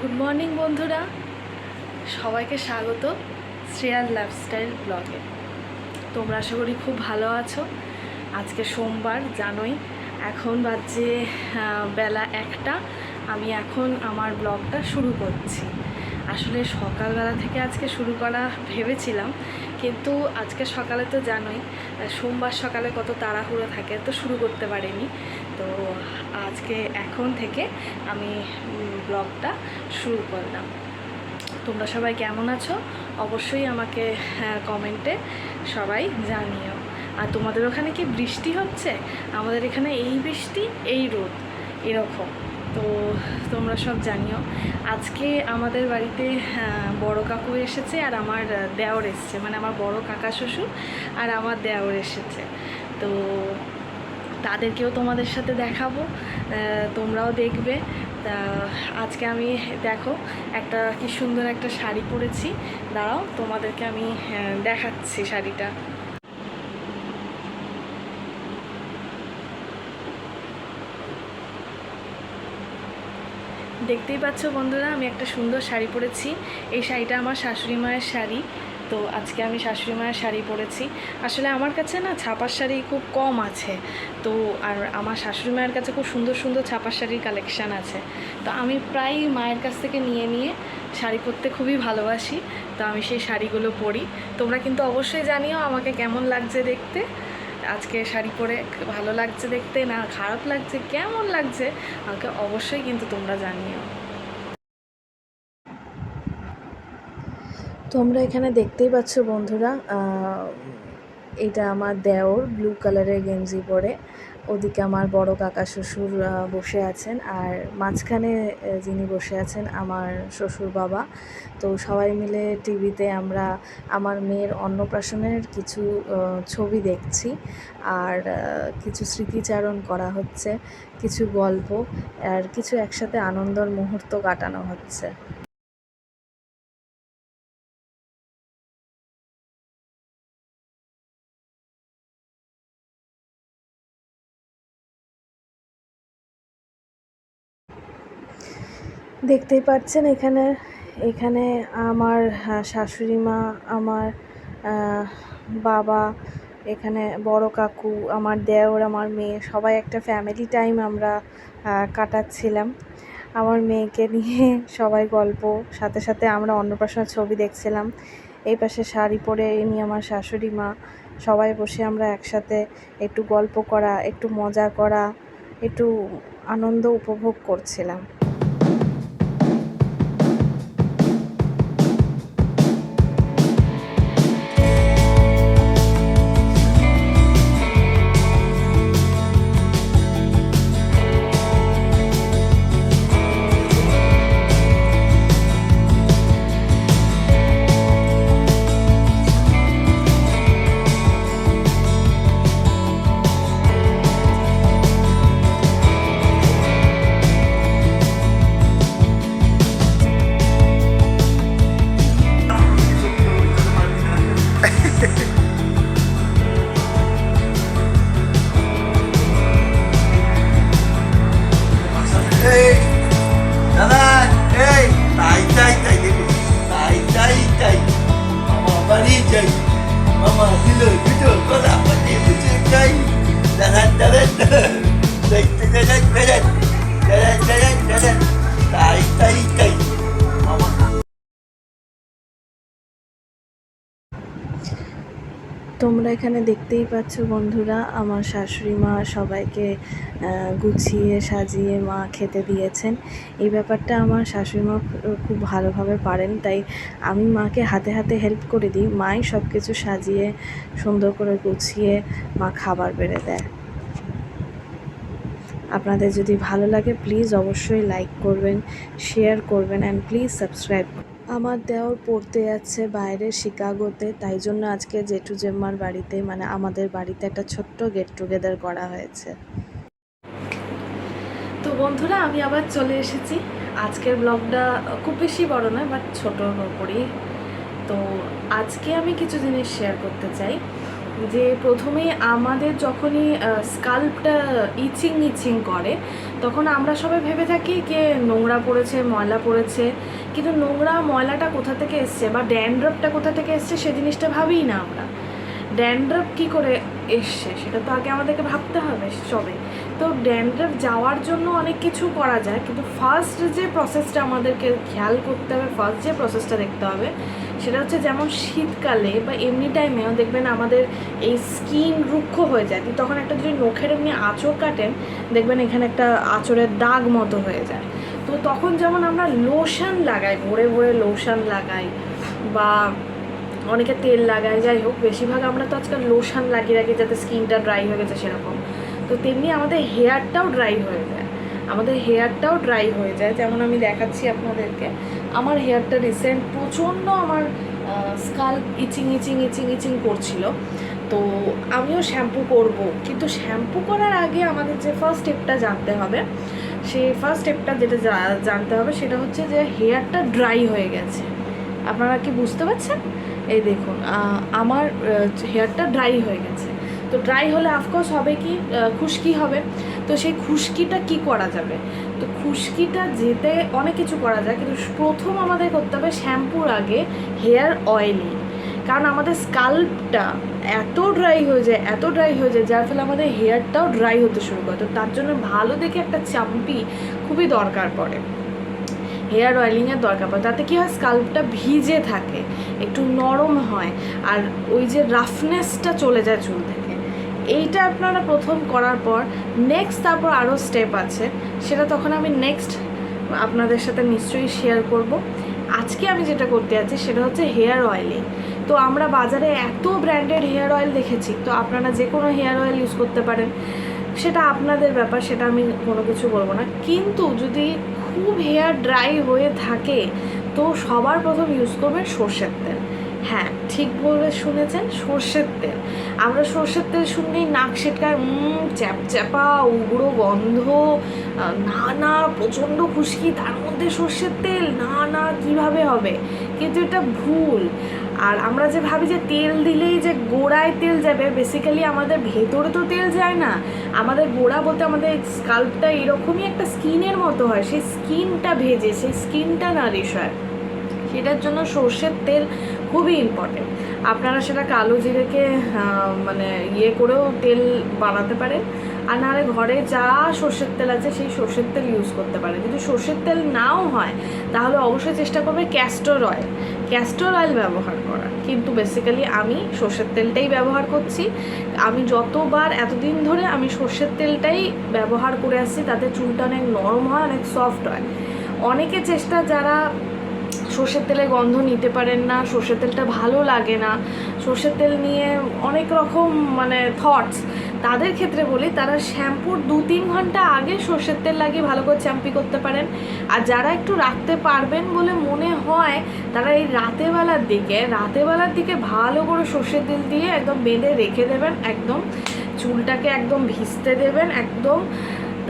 Good morning বন্ধুরা। সবাইকে স্বাগত শ্রেয়ার লাইফস্টাইল ব্লগে তোমরা আশা করি খুব ভালো আছো। আজকে সোমবার, জানোই, এখন বাজে বেলা একটা। আমি এখন আমার ব্লগটা শুরু করছি। আসলে সকালবেলা থেকে আজকে শুরু করা ভেবেছিলাম, কিন্তু আজকে সকালে তো জানোই সোমবার সকালে কত তাড়াহুড়ো থাকে, তো শুরু করতে পারিনি। তো আজকে এখন থেকে আমি ব্লগটা শুরু করলাম। তোমরা সবাই কেমন আছো? অবশ্যই আমাকে কমেন্টে সবাই জানিও। আর তোমাদের ওখানে কি বৃষ্টি হচ্ছে? আমাদের এখানে এই বৃষ্টি এই রোদ এরকম। তো তোমরা সব জানিও। আজকে আমাদের বাড়িতে আহ, বড় কাকু এসেছে আর আমার দেওর এসেছে। মানে আমার বড় কাকা শ্বশুর আর আমার দেওর এসেছে। তো তাদেরকেও তোমাদের সাথে দেখাবো। তোমরাও দেখবে। তা আজকে আমি, দেখো, একটা কি সুন্দর একটা শাড়ি পরেছি। দাঁড়াও, তোমাদেরকে আমি দেখাচ্ছি শাড়িটা। দেখতেই পাচ্ছ বন্ধুরা, আমি একটা সুন্দর শাড়ি পরেছি। এই শাড়িটা আমার শাশুড়ি মায়ের শাড়ি। তো আজকে আমি শাশুড়ি মায়ের শাড়ি পরেছি। আসলে আমার কাছে না ছাপার শাড়ি খুব কম আছে। তো আর আমার শাশুড়ি মায়ের কাছে খুব সুন্দর সুন্দর ছাপার শাড়ির কালেকশান আছে। তো আমি প্রায় মায়ের কাছ থেকে নিয়ে নিয়ে শাড়ি পরতে খুবই ভালোবাসি। তো আমি সেই শাড়িগুলো পরি। তোমরা কিন্তু অবশ্যই জানিও আমাকে কেমন লাগছে দেখতে। আজকে শাড়ি পরে ভালো লাগছে দেখতে না খারাপ লাগছে, কেমন লাগছে আমাকে অবশ্যই কিন্তু তোমরা জানিও। তোমরা এখানে দেখতেই পাচ্ছ বন্ধুরা এটা আমার দেওর ব্লু কালারের গেঞ্জি পরে। ওদিকে আমার বড় কাকা শ্বশুর বসে আছেন আর মাঝখানে যিনি বসে আছেন আমার শ্বশুর বাবা। তো সবাই মিলে টিভিতে আমরা আমার মেয়ের অন্নপ্রাশনের কিছু ছবি দেখছি আর কিছু স্মৃতিচারণ করা হচ্ছে, কিছু গল্প আর কিছু একসাথে আনন্দর মুহূর্ত কাটানো হচ্ছে। দেখতেই পাচ্ছেন এখানে এখানে আমার শাশুড়ি মা, আমার বাবা, এখানে বড় কাকু, আমার দেওর, আমার মেয়ে, সবাই একটা ফ্যামিলি টাইম আমরা কাটাচ্ছিলাম। আমার মেয়েকে নিয়ে সবাই গল্প, সাথে সাথে আমরা অন্নপ্রাশনের ছবি দেখছিলাম। এই পাশে শাড়ি পরে ইনি আমার শাশুড়ি মা, সবাই বসে আমরা একসাথে একটু গল্প করা, একটু মজা করা, একটু আনন্দ উপভোগ করছিলাম। তোমরা এখানে দেখতেই পাচ্ছ বন্ধুরা, আমার শাশুড়ি মা সবাইকে গুছিয়ে, সাজিয়ে মা খেতে দিয়েছেন। এই ব্যাপারটা আমার শাশুড়ি মা খুব ভালোভাবে পারেন, তাই আমি মাকে হাতে হাতে হেল্প করে দিই। মাই সব কিছু সাজিয়ে, সুন্দর করে গুছিয়ে মা খাবার বেড়ে দেয়। আপনাদের যদি ভালো লাগে প্লিজ অবশ্যই লাইক করবেন শেয়ার করবেন অ্যান্ড প্লিজ সাবস্ক্রাইব আমার দেওর পড়তে যাচ্ছে বাইরে শিকাগোতে, তাই জন্য আজকে জেঠু জেম্মার বাড়িতে মানে আমাদের বাড়িতে একটা ছোট্ট গেট টুগেদার করা হয়েছে। তো বন্ধুরা, আমি আবার চলে এসেছি। আজকের ব্লগটা খুব বেশি বড় নয় বাট ছোটোর ওপরই তো আজকে আমি কিছু জিনিস শেয়ার করতে চাই। যে প্রথমেই আমাদের যখনই স্কাল্পটা ইচিং ইচিং করে, তখন আমরা সবাই ভেবে থাকি যে নোংরা পড়েছে, ময়লা পড়েছে। কিন্তু নোংরা ময়লাটা কোথা থেকে এসছে বা ড্যান্ড্রপটা কোথা থেকে এসছে সে জিনিসটা ভাবিই না আমরা। ড্যান্ড্রপ কী করে এসছে সেটা তো আগে আমাদেরকে ভাবতে হবে সবে। তো ড্যান্ড্রপ যাওয়ার জন্য অনেক কিছু করা যায়, কিন্তু ফার্স্ট যে প্রসেসটা আমাদেরকে খেয়াল করতে হবে ফার্স্ট যে প্রসেসটা দেখতে হবে সেটা হচ্ছে যেমন শীতকালে বা এমনি টাইমেও দেখবেন আমাদের এই স্কিন রুক্ষ হয়ে যায়। তখন একটা যদি নখের এমনি আঁচড় কাটেন দেখবেন এখানে একটা আঁচড়ের দাগ মতো হয়ে যায়। তো তখন যেমন আমরা লোশন লাগাই, ভোরে ভোরে লোশন লাগাই বা অনেকে তেল লাগায়, যাই হোক, বেশিরভাগ আমরা তো আজকাল লোশন লাগিয়ে রাখি যাতে স্কিনটা ড্রাই হয়ে গেছে সেরকম। তো তেমনি আমাদের হেয়ারটাও ড্রাই হয়ে যায়। আমাদের হেয়ারটাও ড্রাই হয়ে যায়, যেমন আমি দেখাচ্ছি আপনাদেরকে। আমার হেয়ারটা রিসেন্ট প্রচণ্ড আমার স্কাল্প ইচিং ইচিং ইচিং ইচিং করছিল। তো আমিও শ্যাম্পু করব। কিন্তু শ্যাম্পু করার আগে আমাদের যে ফার্স্ট স্টেপটা জানতে হবে, সেই ফার্স্ট স্টেপটা যেটা জানতে হবে সেটা হচ্ছে যে হেয়ারটা ড্রাই হয়ে গেছে। আপনারা কি বুঝতে পারছেন? এই দেখুন আমার হেয়ারটা ড্রাই হয়ে গেছে। তো ড্রাই হলে অফকোর্স হবে কি খুশকি হবে। তো সেই খুশকিটা কি করা যাবে? তো খুশকিটা যেতে অনেক কিছু করা যায়, কিন্তু প্রথম আমাদের করতে হবে শ্যাম্পুর আগে হেয়ার অয়েলিং। কারণ আমাদের স্কাল্পটা এত ড্রাই হয়ে যায়, এত ড্রাই হয়ে যায়, যার ফলে আমাদের হেয়ারটাও ড্রাই হতে শুরু করে। তো তার জন্য ভালো দেখে একটা চাম্পি খুবই দরকার পড়ে। হেয়ার অয়েলিংয়ের দরকার পড়ে। তাতে কী হয়, স্কাল্পটা ভিজে থাকে, একটু নরম হয়, আর ওই যে রাফনেসটা চলে যায় চুল থেকে। এইটা আপনারা প্রথম করার পর নেক্সট তারপর আরও স্টেপ আছে। সেটা তখন আমি নেক্সট আপনাদের সাথে নিশ্চয়ই শেয়ার করব। আজকে আমি যেটা করতে যাচ্ছি সেটা হচ্ছে হেয়ার অয়েলিং তো আমরা বাজারে এত ব্র্যান্ডেড হেয়ার অয়েল দেখেছি, তো আপনারা যে কোনো হেয়ার অয়েল ইউজ করতে পারেন। সেটা আপনাদের ব্যাপার, সেটা আমি কোনো কিছু বলব না। কিন্তু যদি খুব হেয়ার ড্রাই হয়ে থাকে, তো সবার প্রথম ইউজ করবেন সর্ষের তেল। হ্যাঁ ঠিক বলে শুনেছেন সর্ষের তেল। আমরা সর্ষের তেল শুনলেই নাক সেটকার উম, চ্যাপচ্যাপা উগ্র গন্ধ না না প্রচণ্ড খুশকি তার মধ্যে সর্ষের তেল না না কীভাবে হবে? কিন্তু এটা ভুল। আর আমরা যে ভাবি যে তেল দিলেই যে গোড়ায় তেল যাবে বেসিক্যালি আমাদের ভেতরে তো তেল যায় না। আমাদের গোড়া বলতে আমাদের স্কাল্পটা এরকমই একটা স্কিনের মতো হয় সেই স্কিনটা ভেজে সেই স্কিনটা নারিশ হয়। সেটার জন্য সর্ষের তেল খুবই ইম্পর্টেন্ট আপনারা সেটা কালো জিরেকে মানে ইয়ে করেও তেল বানাতে পারেন। আর নাহলে ঘরে যা সর্ষের তেল আছে সেই সর্ষের তেল ইউজ করতে পারেন। যদি সর্ষের তেল নাও হয়, তাহলে অবশ্যই চেষ্টা করবে ক্যাস্টর অয়েল ক্যাস্টর অয়েল ব্যবহার করার কিন্তু বেসিক্যালি আমি সর্ষের তেলটাই ব্যবহার করছি। আমি যতবার, এতদিন ধরে আমি সর্ষের তেলটাই ব্যবহার করে আসছি, তাতে চুলটা অনেক নরম হয়, অনেক সফট হয়। অনেকে চেষ্টা, যারা সর্ষের তেলের গন্ধ নিতে পারেন না, সর্ষের তেলটা ভালো লাগে না। সর্ষের তেল নিয়ে অনেক রকম মানে থটস তাদের ক্ষেত্রে বলি, তারা শ্যাম্পুর দু তিন ঘণ্টা আগে সর্ষের তেল লাগিয়ে ভালো করে চ্যাম্পি করতে পারেন। আর যারা একটু রাখতে পারবেন বলে মনে হয়, তারা এই রাতেবেলার দিকে রাতেবেলার দিকে ভালো করে সর্ষের তেল দিয়ে একদম বেঁধে রেখে দেবেন, একদম চুলটাকে একদম ভিজতে দেবেন, একদম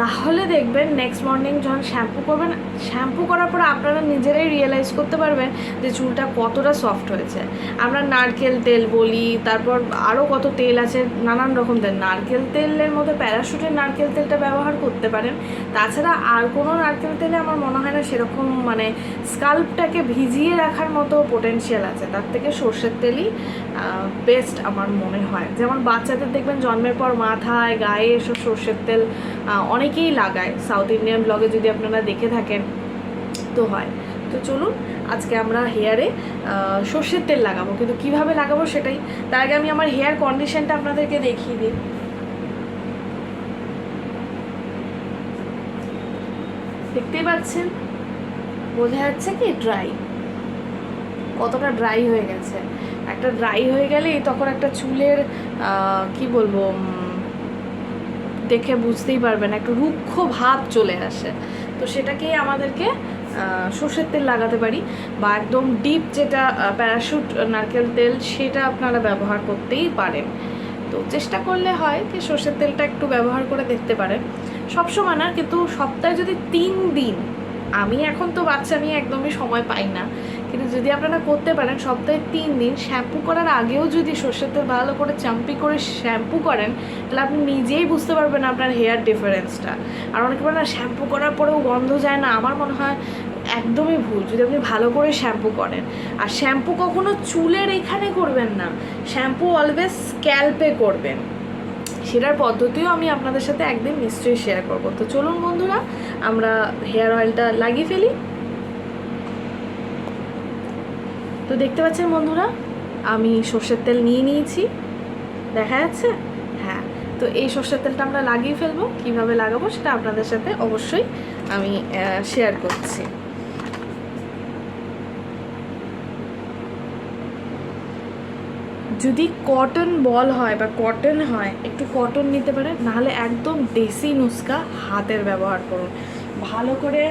তাহলে দেখবেন নেক্সট মর্নিং যখন শ্যাম্পু করবেন শ্যাম্পু করার পর আপনারা নিজেরাই রিয়েলাইজ করতে পারবেন যে চুলটা কতটা সফট হয়েছে। আমরা নারকেল তেল বলি তারপর আরও কত তেল আছে নানান রকম তেল। নারকেল তেলের মধ্যে প্যারাশুটের নারকেল তেলটা ব্যবহার করতে পারেন। তাছাড়া আর কোনো নারকেল তেলে আমার মনে হয় না সেরকম মানে স্কাল্পটাকে ভিজিয়ে রাখার মতো পোটেনশিয়াল আছে। তার থেকে সর্ষের তেলই বেস্ট আমার মনে হয়। যেমন বাচ্চাদের দেখবেন জন্মের পর মাথায় গায়ে এসব সর্ষের তেল আহ, অনেকেই লাগায়। সাউথ ইন্ডিয়ান ব্লগে যদি আপনারা দেখে থাকেন, তো হয়। তো চলুন, আজকে আমরা হেয়ারে সর্ষের তেল লাগাবো। কিন্তু কীভাবে লাগাবো সেটাই? তার আগে আমি আমার হেয়ার কন্ডিশনটা আপনাদেরকে দেখিয়ে দিই। দেখতেই পাচ্ছেন? বোঝা যাচ্ছে কি ড্রাই কতটা ড্রাই হয়ে গেছে। একটা ড্রাই হয়ে গেলেই তখন একটা চুলের কি বলব দেখে বুঝতেই পারবেন, একটা রুক্ষ ভাব চলে আসে। তো সেটাকেই আমাদেরকে সর্ষের তেল লাগাতে পারি বা একদম ডিপ যেটা প্যারাশুট নারকেল তেল সেটা আপনারা ব্যবহার করতেই পারেন। তো চেষ্টা করলে হয় যে সর্ষের তেলটা একটু ব্যবহার করে দেখতে পারেন। সবসময় না, কিন্তু সপ্তাহে যদি তিন দিন, আমি এখন তো বাচ্চা নিয়ে একদমই সময় পাই না। কিন্তু যদি আপনারা করতে পারেন, সপ্তাহে তিন দিন শ্যাম্পু করার আগেও যদি সর্ষের তেল ভালো করে চাম্পি করে শ্যাম্পু করেন তাহলে আপনি নিজেই বুঝতে পারবেন আপনার হেয়ার ডিফারেন্সটা আর অনেকে বলে না শ্যাম্পু করার পরেও গন্ধ যায় না। আমার মনে হয় একদমই ভুল, যদি আপনি ভালো করে শ্যাম্পু করেন। আর শ্যাম্পু কখনো চুলের এখানে করবেন না। শ্যাম্পু অলওয়েজ স্ক্যাল্পে করবেন। সেটার পদ্ধতিও আমি আপনাদের সাথে একদিন নিশ্চয়ই শেয়ার করব। তো চলুন বন্ধুরা, আমরা হেয়ার অয়েলটা লাগিয়ে ফেলি। তো দেখতে পাচ্ছেন বন্ধুরা, আমি সর্ষের তেল নিয়ে নিয়েছি। দেখা যাচ্ছে? তো এই সর্ষের তেলটা আমরা লাগিয়ে ফেলব। কীভাবে লাগাবো সেটা আপনাদের সাথে অবশ্যই আমি শেয়ার করছি। যদি কটন বল হয় বা কটন হয়, একটু কটন নিতে পারে নাহলে একদম দেশি নুস্কা হাতের ব্যবহার করুন। ভালো করে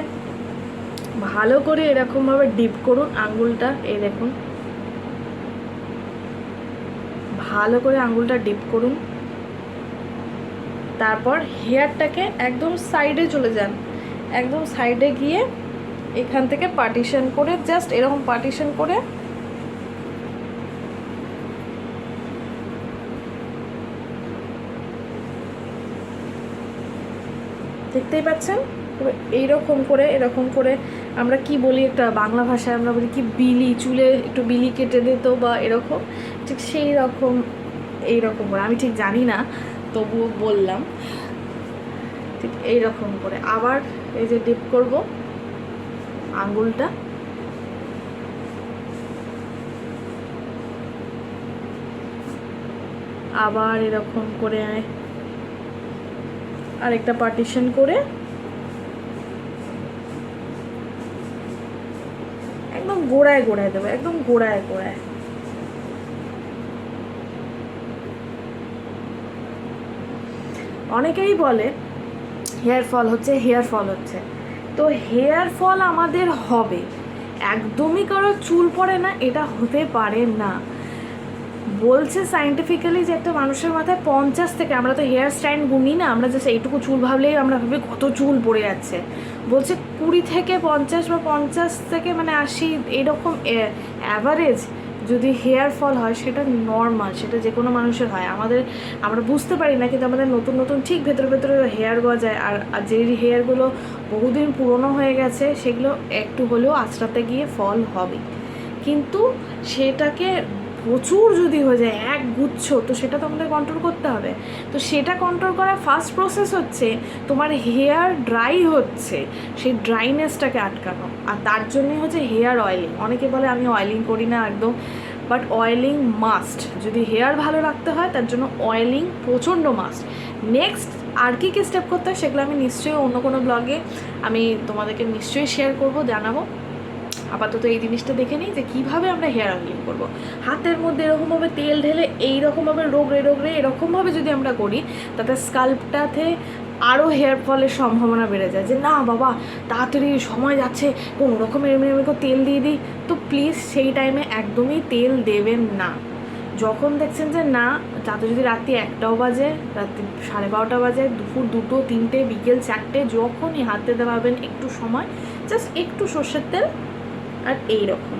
ভালো করে এরকমভাবে ডিপ করুন আঙ্গুলটা, এই দেখুন। ভালো করে আঙ্গুলটা ডিপ করুন। তারপর হেয়ারটাকে একদম সাইডে চলে যান। একদম সাইডে গিয়ে এখান থেকে পার্টিশন করে, জাস্ট এরকম পার্টিশন করে দেখতেই পাচ্ছেন? এইরকম করে, এরকম করে আমরা কি বলি একটা বাংলা ভাষায়, আমরা বলি কি বিলি, চুলে একটু বিলি কেটে দিত বা এরকম, ঠিক সেই রকম, এইরকম করে। আমি ঠিক জানি না তবুও বললাম। ঠিক এইরকম করে। আবার এই যে ডিপ করব আঙ্গুলটা। আবার এরকম করে আরেকটা পার্টিশন করে একদম গোড়ায় গোড়ায় দেবো, একদম গোড়ায় গোড়ায়। অনেকেই বলে হেয়ার ফল হচ্ছে, হেয়ার ফল হচ্ছে। তো হেয়ার ফল আমাদের হবে। একদমই কারও চুল পড়ে না, এটা হতে পারে না। বলছে সাইন্টিফিক্যালি যে একটা মানুষের মাথায় পঞ্চাশ থেকে, আমরা তো হেয়ার স্টাইল গুনি না, আমরা জাস্ট এইটুকু চুল ভাবলেই আমরা ভাবি কত চুল পড়ে যাচ্ছে। বলছে কুড়ি থেকে পঞ্চাশ বা পঞ্চাশ থেকে মানে আশি, এরকম অ্যাভারেজ যদি হেয়ার ফল হয়, সেটা নর্মাল সেটা যে কোনো মানুষের হয়। আমাদের, আমরা বুঝতে পারি না, কিন্তু আমাদের নতুন নতুন ঠিক ভেতরে ভেতরে হেয়ার গজায় আর যে হেয়ারগুলো বহুদিন পুরনো হয়ে গেছে, সেগুলো একটু হলেও আশ্রাতে গিয়ে ফল হবে কিন্তু সেটাকে প্রচুর যদি হয়ে যায়, এক গুচ্ছ, তো সেটা তো আমাদের কন্ট্রোল করতে হবে। তো সেটা কন্ট্রোল করার ফার্স্ট প্রসেস হচ্ছে তোমার হেয়ার ড্রাই হচ্ছে, সেই ড্রাইনেসটাকে আটকানো। আর তার জন্যই হচ্ছে হেয়ার অয়েলিং অনেকে বলে, আমি অয়েলিং করি না একদম। বাট অয়েলিং মাস্ট যদি হেয়ার ভালো রাখতে হয়, তার জন্য অয়েলিং প্রচণ্ড মাস্ট নেক্সট আর কী কী স্টেপ করতে হয়, সেগুলো আমি নিশ্চয়ই অন্য কোনো ব্লগে আমি তোমাদেরকে নিশ্চয়ই শেয়ার করব, জানাব। আপাতত এই জিনিসটা দেখে নিই যে কীভাবে আমরা হেয়ার অয়েলিং করব। হাতের মধ্যে এরকমভাবে তেল ঢেলে এইরকমভাবে রোগড়ে রোগড়ে এরকমভাবে যদি আমরা করি, তাতে স্কাল্পটাতে আরও হেয়ার ফলের সম্ভাবনা বেড়ে যায় যে না বাবা, তাড়াতাড়ি সময় যাচ্ছে, কোনো রকমের এমনি এমনি তেল দিয়ে দিই। তো প্লিজ সেই টাইমে একদমই তেল দেবেন না। যখন দেখছেন যে না, তাতে যদি রাত্রি একটাও বাজে, রাত্রি সাড়ে বারোটা বাজে, দুপুর দুটো, তিনটে, বিকেল চারটে, যখনই হাতে দেওয়াবেন একটু সময় জাস্ট একটু সর্ষের তেল আর এই রকম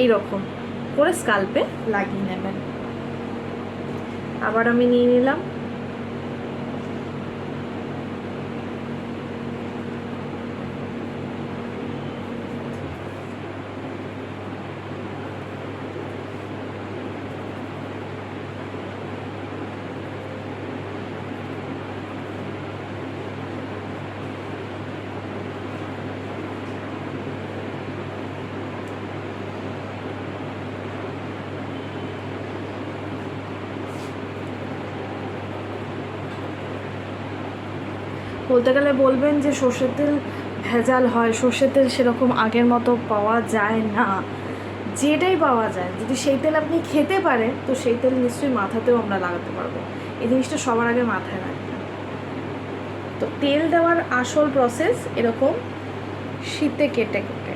এই রকম করে স্কাল্পে লাগিয়ে নেবেন। আবার আমি নিয়ে নিলাম। বলতে গেলে বলবেন যে সর্ষের তেল ভেজাল হয়, সর্ষের তেল সেরকম আগের মতো পাওয়া যায় না। যেটাই পাওয়া যায়, যদি সেই তেল আপনি খেতে পারেন, তো সেই তেল নিশ্চয়ই মাথাতেও আমরা লাগাতে পারব। এই জিনিসটা সবার আগে মাথায় রাখবেন। তো তেল দেওয়ার আসল প্রসেস এরকম শীতে কেটে কেটে।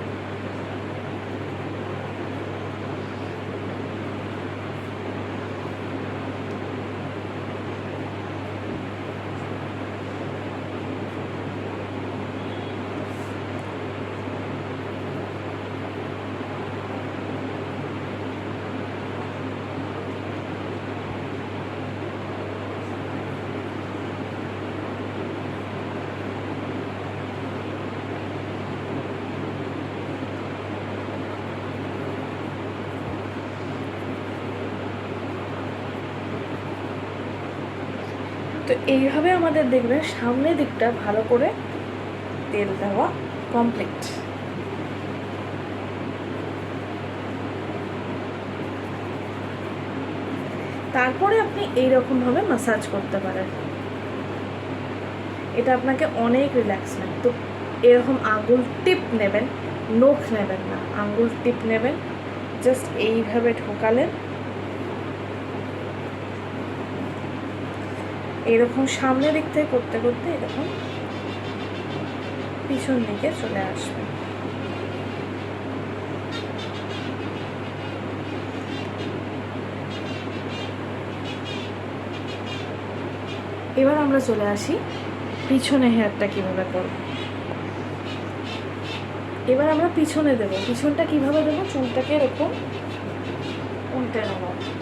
এইভাবে আমাদের দেখবেন সামনের দিকটা ভালো করে তেল দেওয়া কমপ্লিট তারপরে আপনি এইরকমভাবে মাসাজ করতে পারেন। এটা আপনাকে অনেক রিল্যাক্স নেয় তো এরকম আঙ্গুল টিপ নেবেন, নখ নেবেন না আঙ্গুল টিপ নেবেন। জাস্ট এইভাবে ঢোকালেন। এরকম সামনের দিক থেকে করতে করতে এরকম পিছন দিকে চলে আসবে। এবার আমরা চলে আসি পিছনে হেয়ারটা কীভাবে করব। এবার আমরা পিছনে দেব। পিছনটা কীভাবে দেবো? চুলটাকে এরকম উল্টে নেব।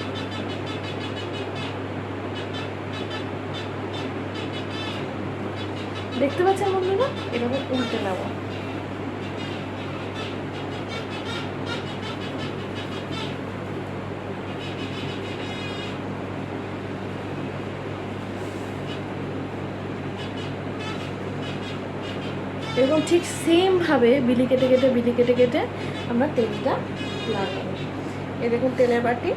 দেখতে পাচ্ছেন বন্ধুরা? এরকম উল্টে নেব। এরকম ঠিক সেমভাবে বিলি কেটে কেটে, বিলি কেটে কেটে আমরা তেলটা লাগাবো। এ দেখুন তেলের বাটি।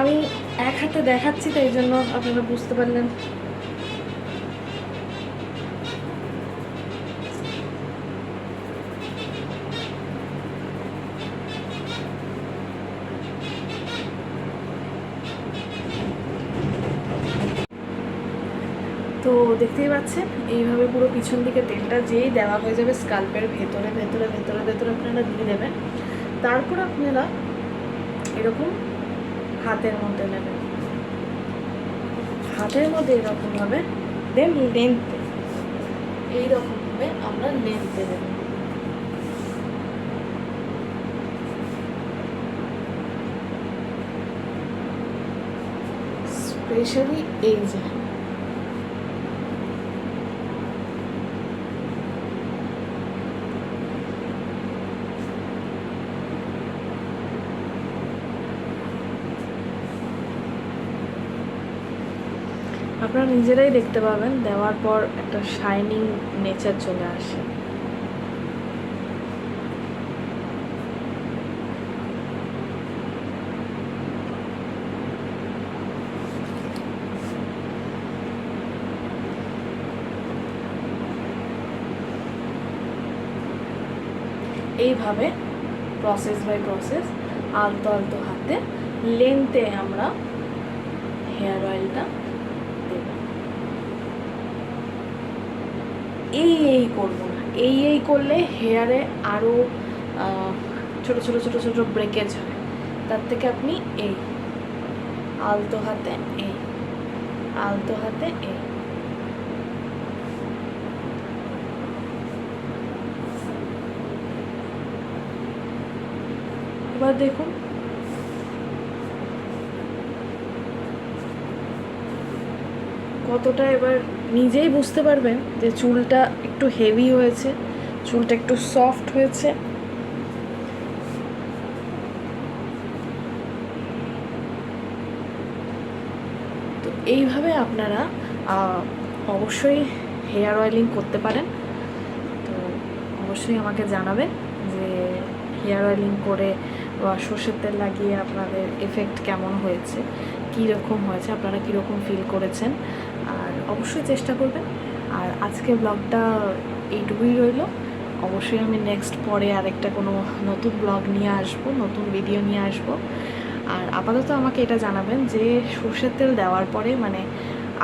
আমি এক হাতে দেখাচ্ছি, তাই জন্য আপনারা বুঝতে পারলেন। তো দেখতেই পাচ্ছেন, এইভাবে পুরো পিছন দিকে তেলটা যেই দেওয়া হয়ে যাবে স্কাল্পের ভেতরে ভেতরে ভেতরে ভেতরে আপনারা দিয়ে দেবেন। তারপর আপনারা এরকম হাতের মধ্যে নেবেন হাতের মধ্যে এরকমভাবে দেন লেন্থ এইরকমভাবে আমরা লেনতে দেব। স্পেশালি এই যে আপনারা নিজেরাই দেখতে পাবেন। দেওয়ার পর একটা শাইনিং নেচার চলে আসে। এইভাবে প্রসেস বাই প্রসেস আলতো আলতো হাতে লেন্থে আমরা হেয়ার অয়েলটা দেব এই এই করব না। এই এই করলে হেয়ারে আরও ছোট ছোট ছোট ছোট ব্রেকেজ হয়। তার থেকে আপনি এই, আলতো হাতে এই আলতো হাতে এই এবার দেখুন। কতটা এবার নিজেই বুঝতে পারবেন যে চুলটা একটু হেভি হয়েছে, চুলটা একটু সফট হয়েছে। তো এইভাবে আপনারা অবশ্যই হেয়ার অয়েলিং করতে পারেন। তো অবশ্যই আমাকে জানাবেন যে হেয়ার অয়েলিং করে, বা সর্ষের তেল লাগিয়ে আপনাদের এফেক্ট কেমন হয়েছে কী রকম হয়েছে, আপনারা কীরকম ফিল করেছেন। অবশ্যই চেষ্টা করবেন। আর আজকে ব্লগটা এইটুকুই রইল। অবশ্যই আমি নেক্সট পরে আরেকটা কোনো নতুন ব্লগ নিয়ে আসব, নতুন ভিডিও নিয়ে আসব। আর আপাতত আমাকে এটা জানাবেন যে সর্ষের তেল দেওয়ার পরে মানে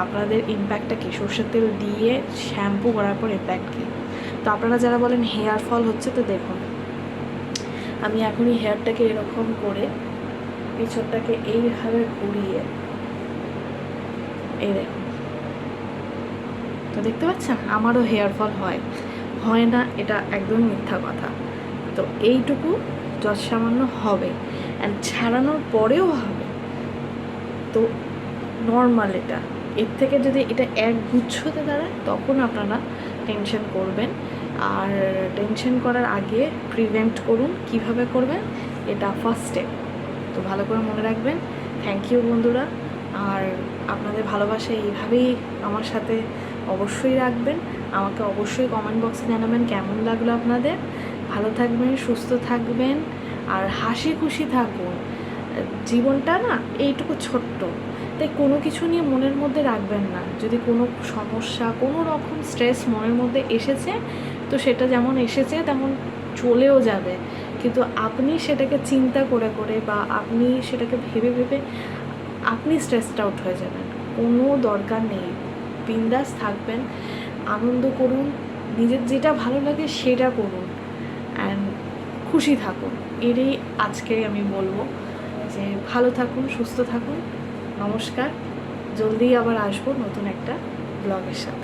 আপনাদের ইম্প্যাক্টটা কী? সর্ষের তেল দিয়ে শ্যাম্পু করার পর ইম্প্যাক্ট কী? তো আপনারা যারা বলেন হেয়ার ফল হচ্ছে, তো দেখুন। আমি এখনই হেয়ারটাকে এরকম করে পিছনটাকে এইভাবে ঘুরিয়ে এই দেখুন। তো দেখতে পাচ্ছেন? আমারও হেয়ার ফল হয়। হয় না, এটা একদম মিথ্যা কথা। তো এইটুকু যত সামান্য হবে। অ্যান্ড ছাড়ানোর পরেও হবে। তো নর্মাল এটা। এর থেকে যদি এটা এক গুচ্ছতে দাঁড়ায়, তখন আপনারা টেনশন করবেন। আর টেনশন করার আগে প্রিভেন্ট করুন। কীভাবে করবেন? এটা ফার্স্ট স্টেপ তো ভালো করে মনে রাখবেন। থ্যাংক ইউ বন্ধুরা। আর আপনাদের ভালোবাসা এইভাবেই আমার সাথে অবশ্যই রাখবেন। আমাকে অবশ্যই কমেন্ট বক্সে জানাবেন কেমন লাগল আপনাদের। ভালো থাকবেন, সুস্থ থাকবেন, আর হাসি খুশি থাকুন। জীবনটা না এইটুকু ছোট্ট। তাই কোনো কিছু নিয়ে মনের মধ্যে রাখবেন না। যদি কোনো সমস্যা, কোনো রকম স্ট্রেস মনের মধ্যে এসেছে, তো সেটা যেমন এসেছে, তেমন চলেও যাবে। কিন্তু আপনি সেটাকে চিন্তা করে করে বা আপনি সেটাকে ভেবে ভেবে আপনি স্ট্রেসড আউট হয়ে যাবেন। কোনো দরকার নেই। বিন্দাস থাকবেন, আনন্দ করুন, নিজের যেটা ভালো লাগে সেটা করুন অ্যান্ড খুশি থাকুন। এরই আজকে আমি বলব যে ভালো থাকুন, সুস্থ থাকুন, নমস্কার, জলদি আবার আসব নতুন একটা ব্লগের সাথে।